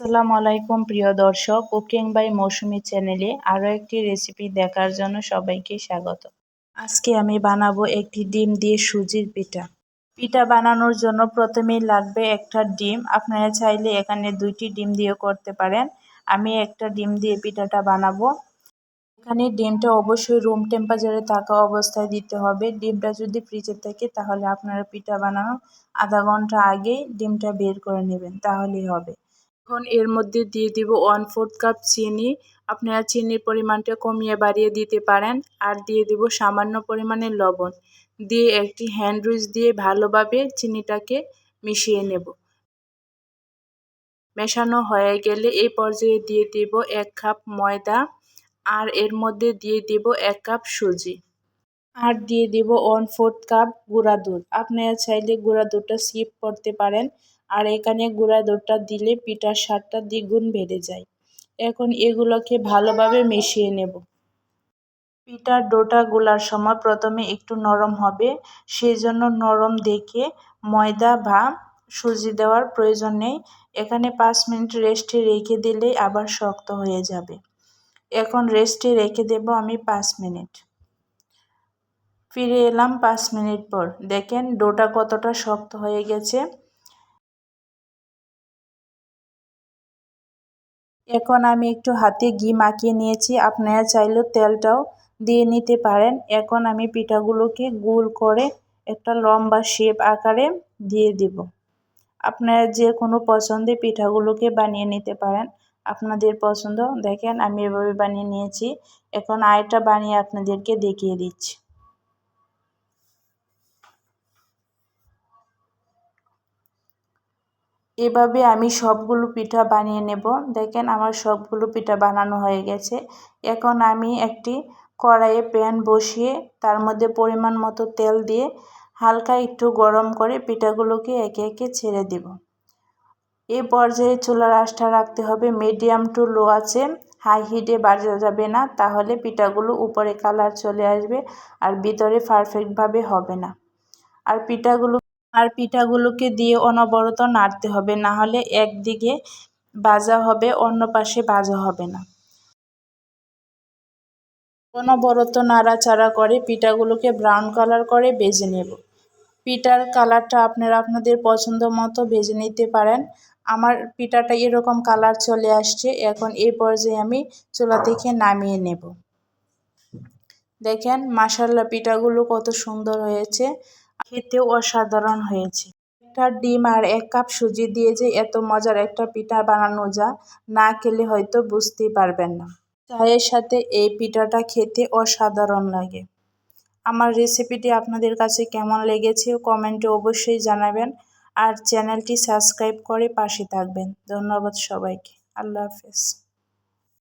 আসসালামু আলাইকুম, প্রিয় দর্শক। কুকিং বাই মৌসুমি চ্যানেলে আরও একটি রেসিপি দেখার জন্য সবাইকে স্বাগত। আজকে আমি বানাবো একটি ডিম দিয়ে সুজির পিঠা। পিঠা বানানোর জন্য প্রথমেই লাগবে একটা ডিম। আপনারা চাইলে এখানে দুইটি ডিম দিয়েও করতে পারেন। আমি একটা ডিম দিয়ে পিঠাটা বানাবো। এখানে ডিমটা অবশ্যই রুম টেম্পারেচারে থাকা অবস্থায় দিতে হবে। ডিমটা যদি ফ্রিজে থাকে তাহলে আপনারা পিঠা বানানো আধা ঘণ্টা আগেই ডিমটা বের করে নেবেন। তাহলেই হবে। এখন এর মধ্যে দিয়ে দিব ওয়ান ফোর্থ কাপ চিনি। আপনারা চিনির পরিমাণটা কমিয়ে বাড়িয়ে দিতে পারেন আর দিয়ে দিব সামান্য পরিমাণে লবণ। দিয়ে একটি হ্যান্ড রুইচ দিয়ে ভালোভাবে চিনিটাকে মিশিয়ে নেব। মেশানো হয়ে গেলে এই পর্যায়ে দিয়ে দিব এক কাপ ময়দা আর এর মধ্যে দিয়ে দিব এক কাপ সুজি। আর দিয়ে দিব ওয়ান ফোর্থ কাপ গুঁড়া দুধ। আপনারা চাইলে গুঁড়া দুধটা স্কিপ করতে পারেন। আর এখানে গুঁড়া দুধটা দিলে পিঠার স্বাদটা দ্বিগুণ বেড়ে যায়। এখন এগুলোকে ভালোভাবে মিশিয়ে নেব। পিঠার ডোটা গোলার সময় প্রথমে একটু নরম হবে সেই জন্য নরম দেখে ময়দা বা সুজি দেওয়ার প্রয়োজন নেই। এখানে পাঁচ মিনিট রেস্টে রেখে দিলেই আবার শক্ত হয়ে যাবে। এখন রেস্টে রেখে দেব আমি পাঁচ মিনিট। ফিরে এলাম পাঁচ মিনিট পর। দেখেন ডোটা কতটা শক্ত হয়ে গেছে। এখন আমি একটু হাতে ঘি মাখিয়ে নিয়েছি। আপনারা চাইলেও তেলটাও দিয়ে নিতে পারেন। এখন আমি পিঠাগুলোকে গোল করে একটা লম্বা শেপ আকারে দিয়ে দিব। আপনারা যে কোনো পছন্দে পিঠাগুলোকে বানিয়ে নিতে পারেন। আপনাদের পছন্দ, দেখেন আমি এভাবে বানিয়ে নিয়েছি। এখন আয়টা বানিয়ে আপনাদেরকে দেখিয়ে দিচ্ছি। এভাবে আমি সবগুলো পিঠা বানিয়ে নেব। দেখেন আমার সবগুলো পিঠা বানানো হয়ে গেছে। এখন আমি একটি কড়াইয়ে প্যান বসিয়ে তার মধ্যে পরিমাণ মতো তেল দিয়ে হালকা একটু গরম করে পিঠাগুলোকে একে একে ছেড়ে দেব। এই পর্যায়ে চুলার আঁচটা রাখতে হবে। মিডিয়াম টু লো আছে, হাই হিটে বাজা যাবে না, তাহলে পিঠাগুলো উপরে কালার চলে আসবে আর ভিতরে পারফেক্টভাবে হবে না। আর পিঠাগুলো আর পিঠাগুলোকে দিয়ে অনবরত নাড়তে হবে, না হলে একদিকে ভাজা হবে, অন্য পাশে ভাজা হবে না। অনবরত নাড়াচাড়া করে পিঠাগুলোকে ব্রাউন কালার করে ভেজে নেব। পিঠার কালারটা আপনারা আপনাদের পছন্দ মতো ভেজে নিতে পারেন। আমার পিঠাটা এরকম কালার চলে আসছে, এখন এই পর্যায়ে আমি চুলা থেকে নামিয়ে নেব। দেখেন মাসাল্লা পিঠাগুলো কত সুন্দর হয়েছে। খেতেও অসাধারণ হয়েছে। একটা ডিম আর এক কাপ সুজি দিয়ে যে এত মজার একটা পিঠা বানানো যা, না খেলে হয়তো বুঝতেই পারবেন না। চায়ের সাথে এই পিঠাটা খেতে অসাধারণ লাগে। আমার রেসিপিটি আপনাদের কাছে কেমন লেগেছে কমেন্টে অবশ্যই জানাবেন আর চ্যানেলটি সাবস্ক্রাইব করে পাশে থাকবেন। ধন্যবাদ সবাইকে। আল্লাহ হাফেজ।